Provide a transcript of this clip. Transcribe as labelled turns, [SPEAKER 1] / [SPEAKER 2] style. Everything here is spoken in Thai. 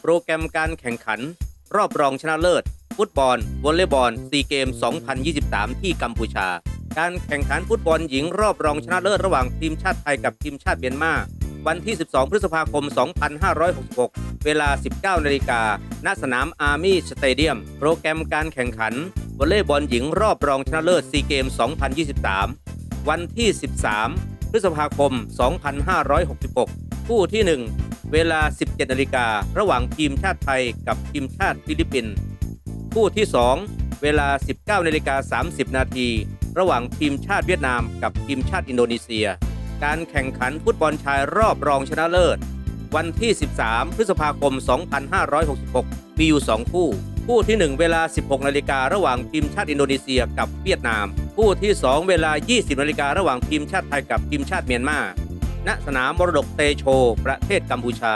[SPEAKER 1] โปรแกรมการแข่งขัน รอบรองชนะเลิศ ฟุตบอลวอลเลย์บอลซีเกม 2023 ที่กัมพูชา การแข่งขันฟุตบอลหญิงรอบรองชนะเลิศระหว่างทีมชาติไทยกับทีมชาติเมียนมา วันที่ 12 พฤษภาคม 2566 เวลา 19 นาฬิกาณสนามอาร์มี่สเตเดียม โปรแกรมการแข่งขันวอลเลย์บอลหญิงรอบรองชนะเลิศซีเกม 2023 วันที่ 13 พฤษภาคม 2566 คู่ที่ 1 เวลา 17นาฬิการะหว่างทีมชาติไทยกับทีมชาติฟิลิปปินส์คู่ที่ 2 เวลา 19นาฬิกา30 นาทีระหว่างทีมชาติเวียดนามกับทีมชาติอินโดนีเซีย การแข่งขันฟุตบอลชายรอบรองชนะเลิศ วันที่ 13 พฤษภาคม 2566 มีอยู่ 2 คู่ คู่ที่ 1 เวลา 16 นาฬิการะหว่างทีมชาติอินโดนีเซียกับเวียดนาม คู่ที่ 2 เวลา 20 นาฬิการะหว่างทีมชาติไทยกับทีมชาติเมียนมา ณสนามมรดกเตโช ประเทศกัมพูชา